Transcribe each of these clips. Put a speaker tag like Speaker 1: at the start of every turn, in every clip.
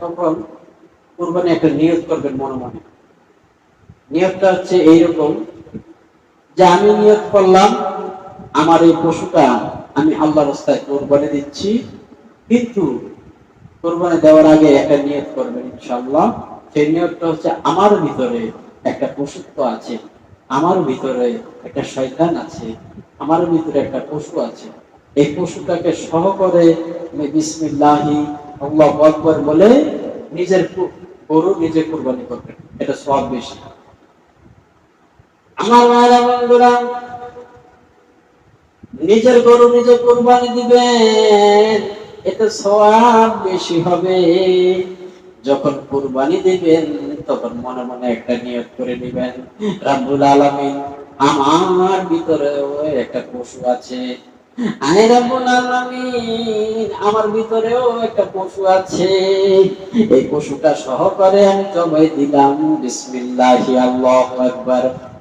Speaker 1: তখন কোরবানি একটা নিয়ত করবেন মনে মনে। নিয়তটা হচ্ছে এইরকম, যে আমি নিয়ত করলাম, আমার এই পশুটা আমি আল্লাহ রাস্তায় কোরবানি দিচ্ছি, কিন্তু কোরবানি দেওয়ার আগে একটা নিয়ত করবেন ইনশাআল্লাহ। সেই নিয়োগটা হচ্ছে আমার ভিতরে একটা পশুত্ব আছে, আমার ভিতরে একটা শয়তান আছে, আমার ভিতরে একটা পশু আছে। এই পশুটাকে সহ করে বিসমিল্লাহি আল্লাহু আকবার বলে নিজের গরু নিজে কোরবানি করবেন এটা সব বেশি। আমার মায়েরা বন্ধুরা, নিজের গরু নিজে দিবেন সওয়াব বেশি হবে। যখন কোরবানি দিবেন, তখন মনে মনে একটা নিয়ত করে নিবেন, রাব্বুল আলামিন, আমার ভিতরেও একটা পশু আছে আমার ভিতরেও একটা পশু আছে। এই পশুটা সহকারে আমি জবাই দিলাম। বিসমিল্লাহি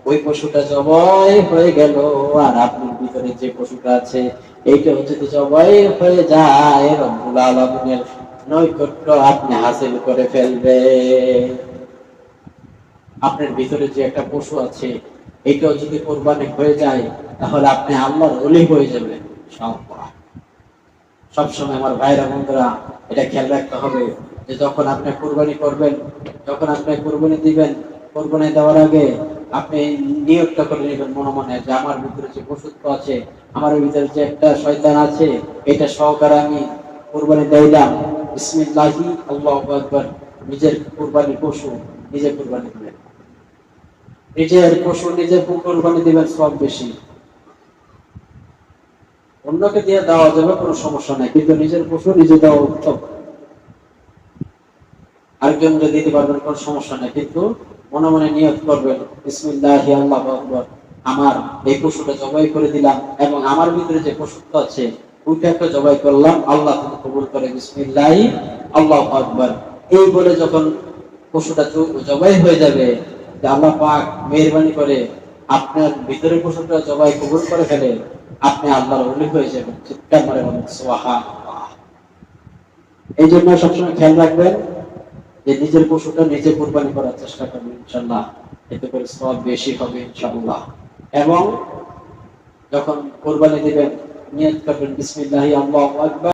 Speaker 1: ওই পশুটা জবাই হয়ে গেল। আর আপনার ভিতরে যে পশুটা আছে, এইটা জবাই হয়ে যায় রব্বুল নৈকট্য আপনি হাসিল করে ফেলবে। আপনার ভিতরে যে একটা পশু আছে, এটাও যদি কোরবানি হয়ে যায়, তাহলে আপনি আল্লাহর অলি হয়ে যাবেন। সব সবসময় আমার ভাইরা বন্ধুরা এটা খেয়াল রাখতে হবে যে যখন আপনি কোরবানি করবেন, যখন আপনি কোরবানি দিবেন, কোরবানি দেওয়ার আগে আপনি নিয়োগটা করে নেবেন মনে মনে যে আমার ভিতরে যে পশুত্ব আছে, আমার ভিতরে যে একটা শয়তান আছে, এটা সহকারে আমি কোরবানি দিলাম বিসমিল্লাহি, আল্লাহু আকবার। নিজের কোরবানি পশু নিজে কোরবানি দিবেন। নিজের পশু নিজে কোরবানি দিবেন, সব বেশি। অন্যকে দিয়ে দেওয়া যাবে, কোনো সমস্যা নাই। কিন্তু নিজের পশু নিজে দেওয়া উত্তম। আরেকজন যদি দিতে পারবেন, কোনো সমস্যা নাই। কিন্তু মনে মনে নিয়ত করবেন, বিসমিল্লাহি, আল্লাহু আমার এই পশুটা জবাই করে দিলাম এবং আমার ভিতরে যে পশুত্ব আছে, ওইটাকে জবাই করলাম, আল্লাহ তুমি কবুল করে, বিসমিল্লাহি, আল্লাহু আকবার। এই বলে যখন পশুটা জবাই হয়ে যাবে আল্লাহ পাক মেহরবানি করে আপনার ভিতরে পশুটা জবাই কবুল করে ফেলে আপনি আল্লাহর উল্লেখ হয়ে যাবেন, চিৎকার করে বলেন সোহান এই জন্য সবসময় খেয়াল রাখবেন যে নিজের পশুটা নিজে কোরবানি করার চেষ্টা করবেন ইনশাল্লাহ এতে করে সব বেশি হবে ইনশাল্লাহ এবং যখন কোরবানি দেবেন, নিয়ত করবেন, বিসমিল্লাহ, আল্লাহ আকবার।